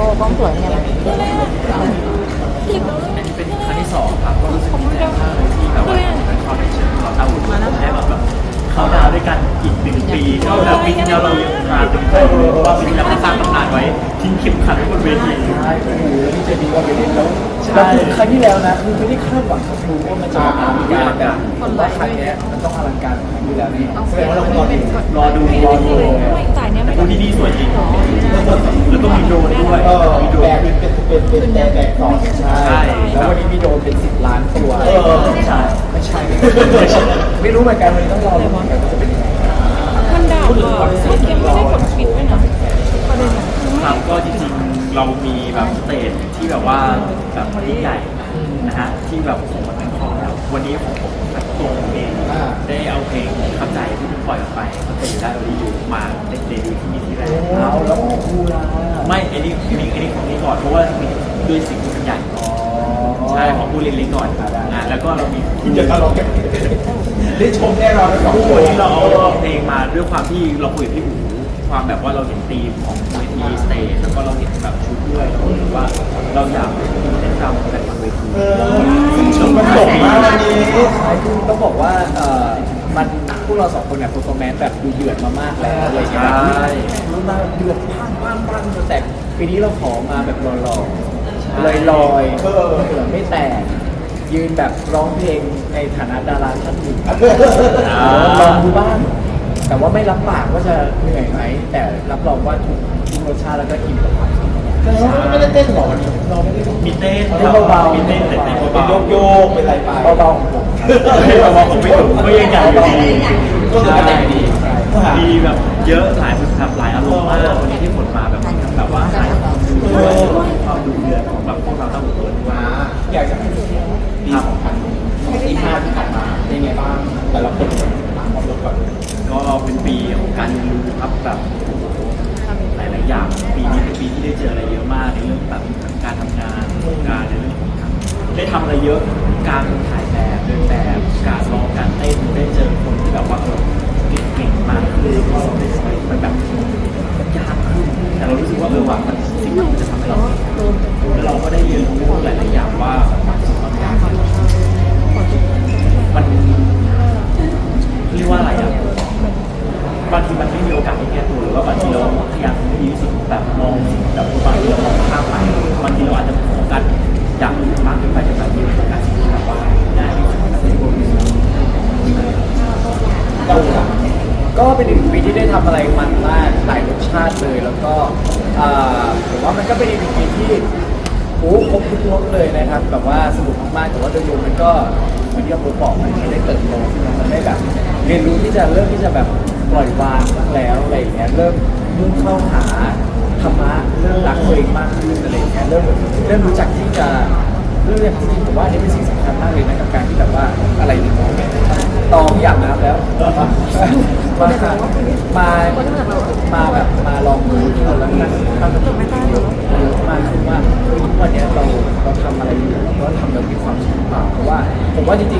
กล้องสวยเนี่ยนะอันนี้เป็นครั้งที่สองครับก็รู้สึกดีใจมากเลยที่แบบว่าเป็นความเป็นเชิงเราเอาอุ่นมาได้แบบแบบเขาดาวน์ด้วยกันอีกหนึ่งปีก็แบบปีที่แล้วเรายังมาถึงใจเลยเพราะว่าปีที่แล้วเราสร้างตำนานไว้ทิ้งเข็มขัดไว้บนเวทีๆใช่โอ้โหแล้วดีใจดีว่าไปเล่นแล้วแล้วคือครั้งที่แล้วนะคือไม่ได้คาดหวังกับดูว่ามันจะอลังการแบบผมว่าครั้งเนี้ยมันต้องอลังการกว่าครั้งที่แล้วนี่แสดงว่าเรารอดูรอดูรอดู จ่ายเนี่ยแต่ไม่ดูที่นี่สวยจริง แล้วก็มีโดรนด้วยเออมีโดรแบนบเป็นเป็นเป็นเป็นแบกต่อใช่ใช่ แล้ววันนี้มีโดนเป็นสิบล้านตัวเออใช่ ไม่ใช่ ไม่ใช่ไม่รู้เหมือนกันวันนี้ต้องรอดูเหมือนกันว่าจะเป็นยังไงมันด่าว่าเกมไม่ได้กดปิดด้วยนะประเด็นอะครับก็จริงๆ เรามีแบบสเตจที่แบบว่าแบบยิ่งใหญ่นะฮะที่แบบของมันเป็นของเราวันนี้ของผมกับตัวผมเองได้เอาเพลงคำใจที่เพิ่ง ปล่อยออกไปก็เป็นอยู่ได้เราดีอยู่มาเดบิวต์ที่นี่ที่แรกเอาแล้วของกูล่ะไม่อันนี้อันนี้อันนี้ของนี้ก่อนเพราะว่าด้วยสิ่งที่มันใหญ่อ๋อใช่ของกูเล็กๆก่อนอะแล้วก็เรามีเดี๋ยวเราลองกันได้ชมแน่นอนนะสองทุกคคนนที่ที่เราเราเอาเอาเพลงมาด้วยความที่เราคุยกับพี่อู๋ความแบบว่าเราเห็นธีมของเวทีสเตจแล้วก็เราเห็นแบบชุดด้วยเรารู้สึกว่าเราอยากมีเล่นรำกันบนเวทีชมมันตกมากวันนี้ใช่คือต้องบอกว่าเอ่อ มันพวกเราสองคนเนี่ยเปอร์ฟอร์แมนซ์แบบดูเดือดมามากแล้วอะไรอย่างเงี้ยรู้มาเดือดพังพังพังแต่ปีนี้เราขอมาแบบหล่อๆลอยลอยๆเผื่อไม่แตกยืนแบบร้องเพลงในฐานะดาราท่านหนึ่งลองดูบ้างแต่ว่าไม่รับปากว่าจะเหนื่อยไหมแต่รับรองว่าทุกทุกรสชาติแล้วก็อิ่มกับความสุข แต่ว่าไม่ได้เต้นหรอวันนี้เราไม่ได้มีเต้นเต้นเบาๆมีเต้นแต่เต้นเป็นเบาโยกโยกเป็นอะไรไปเบาๆของผมครับๆเต้นเบาๆผมไม่ถูกก็ยังใหญ่อยู่ดีก็คือแต่งดีดีแบบเยอะหลายแบบหลายอ แบบบางทีเรามองข้ามไปบางทีเราอาจจะโฟกัสอย่างอื่นมากเกินไปจนแบบมีโฟกัสสิ่งที่แบบว่าง่ายที่สุดแบบไม่โกงเราล่ะก็เป็นอีกปีที่ได้ทำอะไรมันมากหลายรสชาติเลยแล้วก็อ่าผมว่ามันก็เป็นอีกปีที่โอ้ครบทุกรสเลยนะครับแบบว่าสนุกมากๆแต่ว่าโดยรวมมันก็เหมือนที่เราบอกมันได้เติบโตขึ้นมามันได้แบบเรียนรู้ที่จะเริ่มที่จะแบบ ปล่อยวางแล้วอะไรอย่างเงี้ยเริ่มมุ่งเข้าหาธรรมะเริ่มรักตัวเองมากขึ้นอะไรอย่างเงี้ยเริ่มเริ่มรู้จักที่จะเรื่องจริงๆผมว่าอันนี่เป็นสิ่งสำคัญมากเลยนะกับการที่แบบว่าอะไรดีตองอยากน้ำแล้วมามามาแบบมาลองดูที่เราแล้วนั่งตั้งสติเยอะเยอะมากขึ้นว่าทุกวันนี้เราเราทำอะไรอยู่เราทำแล้วมีความสุขเปล่าเพราะว่าผมว่าจริง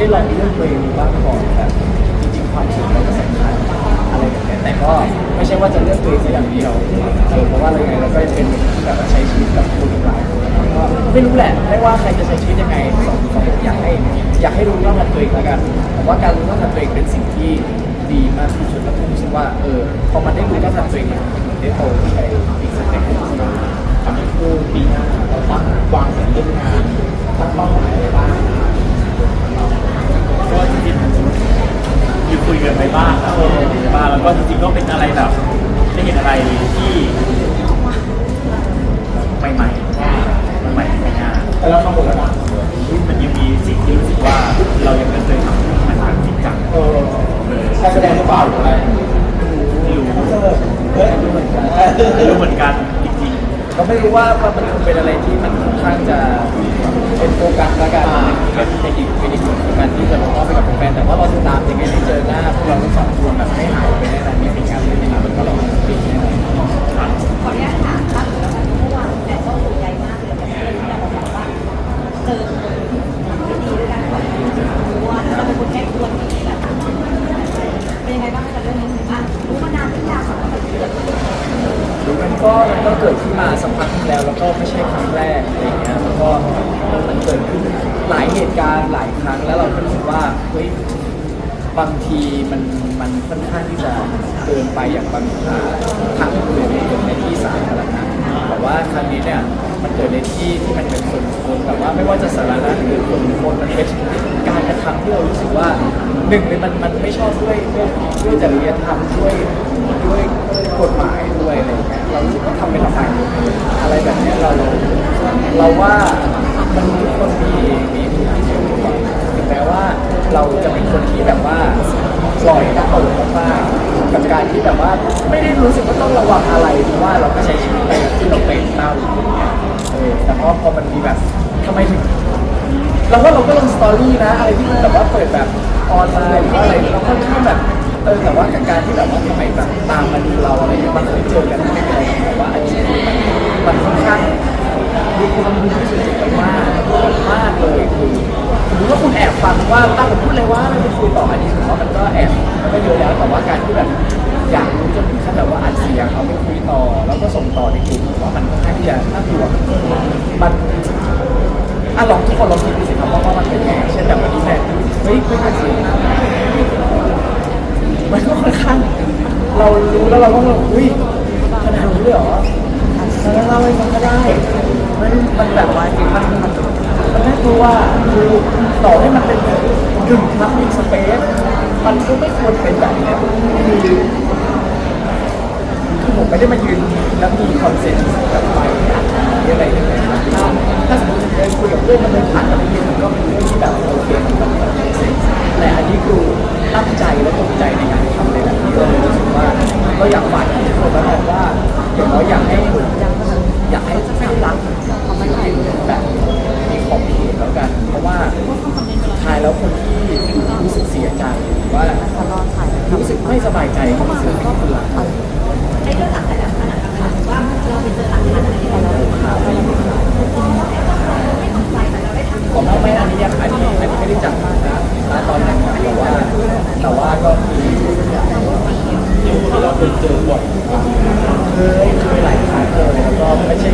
ได้ลองเลือกตัวเองดูบ้างก่อนแบบจริงๆความสุขเราก็สำคัญอะไรแบบนี้แต่ก็ไม่ใช่ว่าจะเลือกตัวเองแค่อย่างเดียวเออเพราะว่าอะไรไงเราก็เป็นที่แบบว่าใช้ชีวิตกับคนหลายคนแล้วก็ไม่รู้แหละไม่ว่าใครจะใช้ชีวิตยังไงสองสองอยากให้อยากให้รู้เท่าทันตัวเองแล้วกันผมว่าการรู้เท่าทันตัวเองเป็นสิ่งที่ดีมากที่สุดแล้วผมรู้สึกว่าเออพอมันได้รู้เท่าทันตัวเองเนี่ยมันได้โตขึ้นไปอีกสเต็ปหนึ่งตอนนี้คือปีหน้าเราตั้งวางแผนเรื่องงานตั้งเป้าหมายอะไรบ้าง อยู่คุยกันไปบ้างครับคุยกันบ้างแล้วก็จริงๆก็เป็นอะไรแบบได้เห็นอะไรที่ใหม่ๆใหม่ๆไม่ง่ายแต่เราทำหมดแล้วนะมันยังมีสิ่งที่รู้สึกว่าเรายังไม่เคยทำมันแบบจริงจังเออการแสดงหรือเปล่าหรืออะไรไม่รู้เออเฮ้ยดูเหมือนกันรู้เหมือนกันก็ไม่รู้ว่ามันเป็นอะไรที่มันค่อนข้างจะ เป็นโฟกัสแล้วกันเป็นเป็นอีกเป็นอีกโฟกัสที่จะมอบให้กับแฟนแต่ว่าเราจะตามยังไงให้เจอหน้าพวกเราทั้งสองคนแบบให้หายไปแน่นอนเนี่ยเป็นการเล่นนะครับมันก็ลองปีแน่ ก็รู้สึกว่าเฮ้ยบางทีมันมันค่อนข้างที่จะเกินไปอย่างบางครั้งเลยในในที่สาธารณะแต่ว่าครั้งนี้เนี่ยมันเกิดในที่ที่มันเป็นส่วนคคลแบบว่าไม่ว่าจะสาธารณะหรือคนคนมันเป็นการกระทำที่เรารู้สึกว่าหนึ่งเลยมันมันไม่ชอบด้วยด้วยด้วยจริยธรรมด้วยด้วยกฎหมายด้วยอะไรอย่างเงี้ยเรารู้สึกว่าทำไปทำไมอะไรแบบเนี้ยเราเราว่ามันทุกคนมีมีทุกที่ส่วนตัวถึงแม้ว่าเราจะเป็นคนที่แบบว่าปล่อยและเปิดมากๆกับการที่แบบว่า ไม่ได้รู้สึกว่าต้องระวังอะไรเพราะว่าเราก็ใช้ชีวิตไปแบบที่เราเป็นเต้าอยู่อย่างเงี้ยเออแต่พอพอมันมีแบบทำไมถึงเราว่าเราก็ลงสตอรี่นะอะไรที่มันแบบว่าเปิดแบบออนไลน์หรือว่าอะไรเราค่อนข้างแบบเออแต่ว่ากับการที่แบบว่าทำไมแบบตามมาดูเราอะไรอย่างเงี้ยมันเคยเจอกันไม่เป็นไรแต่ว่าอันนี้มันค่อนข้างดูความดูที่สุดไปมากมากเลยคือสมมติว่าคุณแอบฟังว่าตั้งผมพูดเลยว่าเราจะคุยต่ออันนี้ผมว่ามันก็แอบมันก็เยอะแล้วแต่ว่าการที่แบบ อยากรู้จนถึงขั้นแบบว่าอัดเสียงเอาไปคุยต่อ แล้วก็ส่งต่อในกลุ่มว่ามันค่อนข้างที่จะน่ากลัวมันอะลองทุกคนลองคิดดูสิครับว่าว่ามันเป็นยังไงเช่นแบบวันนี้แม่เฮ้ยไม่เป็นสิ่งนั้นมันก็ค่อนข้างเรารู้แล้วเราก็แบบอุ้ยขนาดรู้เลยเหรอแล้วเล่าให้ฟังก็ได้มันมันแบบว่าจริงมันมันมันน่ากลัวคือต่อให้มันเป็นกึ่งพับมิกสเปซมันก็ไม่ควรเป็นแบบนี้คือ คือผม ได้มายืนแล้วมีคอนเซ็ปต์ เจอบ่อยเคยหลายครั้งเลยแล้วก็ไม่ใช่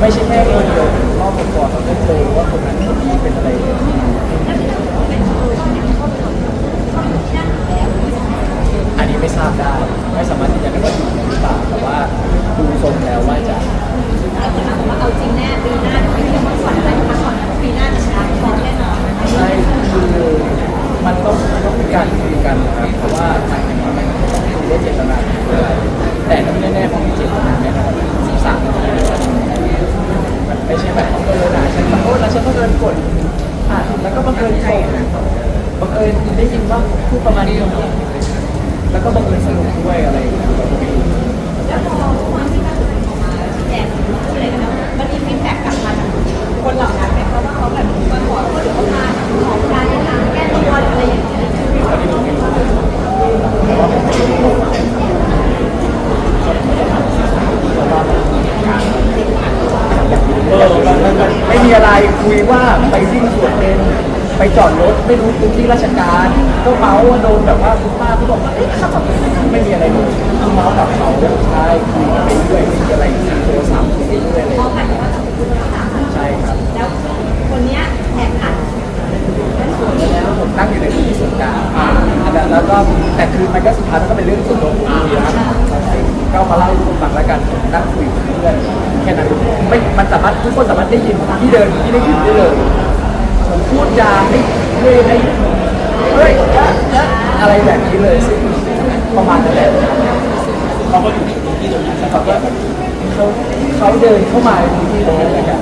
ไม่ใช่แค่คนเดียวรอบก่อนเราก็เจอว่าคนนั้นคนนี้เป็นอะไรอันนี้ไม่ทราบได้ไม่สามารถที่จะได้ว่าอยู่หรือเปล่าแต่ว่าดูทรงแล้วว่าจะว่าเอาจริงแน่ปีหน้าไม่ได้มาฝันอะไรมาก่อนปีหน้าจะชนะพอแน่นอนใช่คือมันต้องมันต้องมีการคุยกันนะครับเพราะว่าทางนี้มันต้องดูว่าเจตนาคืออะไรแต่ที่แน่ๆต้องมีเจตนาแน่นอนสิบสามมันไม่ใช่แบบบังเอิญนะฉันขอโทษนะฉันบังเอิญกดอะแล้วก็บังเอิญส่งบังเอิญได้ยินว่าพูดประมาณนี้แล้วก็บังเอิญสนุกด้วยอะไรอย่างเงี้ย แล้วพอความที่ตั้งใจออกมาแจกอะไรกันนะมันมีฟีดแบ็กกลับมาจากคนเหล่านั้นไหมเพราะว่าเขาแบบมาขอโทษหรือเขามาขอการในทางแก้ตัวอะไรอย่างเงี้ย เออมันมันมันไม่มีอะไรคุยว่าไปวิ่งสวนเลนไปจอดรถไม่รู้พื้นที่ราช ก็เมาส์โดนแบบว่าคุณป้าเขาบอกว่าเอ๊ะข้าแบบไม่มีอะไรเลยคือเมาส์กับเขาใช่คุยกันไปเรื่อยไม่มีอะไรคุยโทรศัพท์คุยไปเรื่อยเลยพอผ่านมาจากคุณภาษาใช่ครับแล้วคนเนี้ยแหกอัดแล้วผมนั่งอยู่ในพื้นที่ส่วนกลางแล้วแล้วก็แต่คือมันก็สุดท้ายมันก็เป็นเรื่องส่วนตัวของคุยนะครับก็มาเล่าให้ทุกคนฟังแล้วกันผมนั่งคุยกับเพื่อนแค่นั้นไม่มันสามารถทุกคนสามารถได้ยินที่เดินที่ได้ยินได้เลยผมพูดจาให้เฮ้ยให้เฮ้ย อะไรแบบนี้เลยซึ่งประมาณนั้นแหละเขาก็อยู่ในพื้นที่ตรงนั้นแล้วเขาก็เขาเขาเดินเข้ามาในพื้นที่ตรงนั้นเลยกัน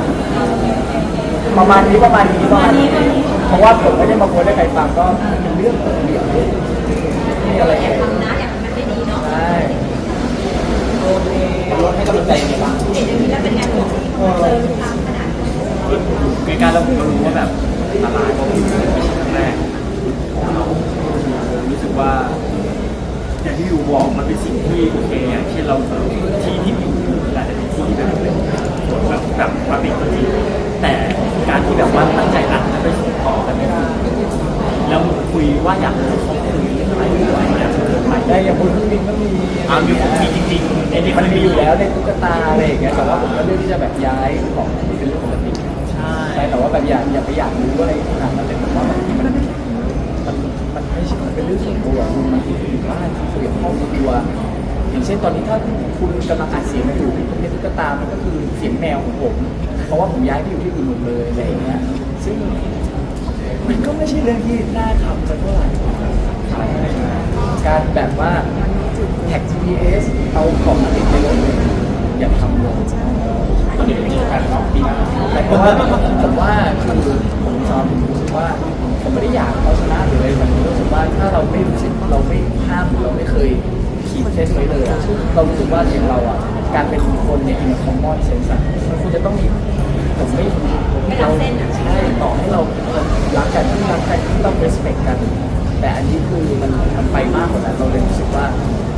ประมาณนี้ประมาณนี้ประมาณนี้เพราะว่าผมไม่ได้มาโพสให้ใครฟังก็เป็นเรื่องของเรื่องมีอะไร อยากทำนะอยากทำมันได้ดีเนาะ ใช่ รถให้กำลังใจยังไงบ้าง เห็นอย่างนี้แล้วเป็นไงหัวใจ ใกล้ๆแล้วผมก็รู้ว่าแบบอันตรายเพราะผมไม่ใช่ครั้งแรกของเรารู้สึกว่า อย่างที่อยู่บอกมันเป็นสิ่งที่โอเคอย่างเช่นเราที่ที่อยู่อาจจะเป็นที่แบบแบบแบบมาเป็นคนที่แต่การที่แบบว่าตั้งใจรักและไปส่งต่อกันไม่ได้แล้วคุยว่า อยากให้คุยองอะไรด้วยอยากจะเกิดใหม่ได้อย่างบนเครื่องบินก็มีอ่ามีมีจริงๆไอ้นี่มันมีอยู่แล้วในตุ๊กตาอะไรอย่างเงี้ยแต่ว่าผมก็เลือกที่จะแบบย้ายของที่เป็นเรื่องปกติใช่ใช่แต่ว่าแบบอย่าอย่าไปอยากรู้อะไรขนาดนั้นเลยผมว่าบางทีมันมันมันไม่ใช่มันเป็นเรื่องส่วนตัวมันคืออยู่บ้านคุยกับครอบครัวอย่างเช่นตอนนี้ถ้าคุณกำลังอัดเสียงอยู่ในตุ๊กตามันก็คือเสียงแมวของผม เพราะว่าผมย้ายไปอยู่ที่อื่นหมดเลยอะไรอย่างเงี้ยซึ่ง มันก็ไม่ใช่เรื่องที่น่าทำสักเท่าไหร่การแบบว่าแท็ก GPS เอาของมาติดในรถอย่าทำเลยตอนนี้มีการรอบปีน้าแต่เพราะว่าผมว่าคือผมสอนผมรู้สึกว่าผมไม่ได้อยากเอาชนะหรืออะไรมันรู้สึกว่าถ้าเราไม่รู้สึกเราไม่ห้ามหรือเราไม่เคยขีดเส้นไว้เลยเรารู้สึกว่าอย่างเราอะการเป็นคนเนี่ยในคอมมอนเซนส์มันควรจะต้องมี ผมไม่เราใช่ต่อให้เรารักกันที่รักกันที่ต้อง respect กัน แต่อันนี้คือมันมันไปมากกว่านั้นเราเลยรู้สึกว่า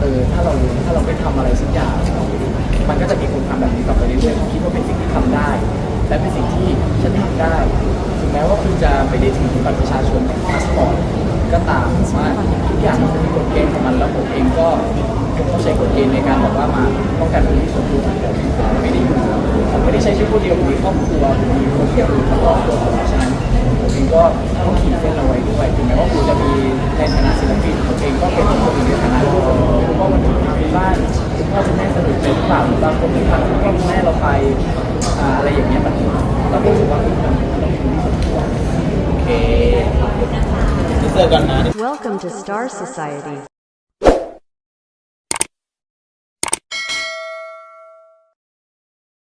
เออถ้าเราถ้าเราไม่ทำอะไรสักอย่างมันก็จะมีคนทำแบบนี้ต่อไปเรื่อยๆผมคิดว่าเป็นสิ่งที่ทำได้ และเป็นสิ่งที่ฉันทำได้ถึงแม้ว่าคุณจะไปได้ถือบัตรประชาชนพาสปอร์ตก็ตามว่าทุกอย่างมันมีกฎเกณฑ์ของมันแล้วผมเองก็ ผมต้องใช้กฎเกณฑ์ในการแบบว่ามาป้องกันพื้นที่ส่วนตัวผมไม่ได้อยู่ผมไม่ได้ใช้ชีวิตคนเดียวผมมีครอบครัวผมมีคนที่อื่นมารอบตัวผมฉะนั้นผมเองก็ต้องขีดเส้นเอาไว้ด้วยถึงแม้ว่าคุณจะมีในฐานะศิลปินผมเองก็เป็นคนอื่นในฐานะลูกผมไม่รู้ว่าวันหนึงทางบ้านพ่อคุณแม่สนุกใจหรือเปล่าหรือบางคนที่ทางคุณพ่อคุณแม่เราไปอะไรอย่างเงี้ยมันเราก็รู้สึกว่ามันต้องมีส่วนตัวโอเคเจอกันนะ Welcome to Star Society.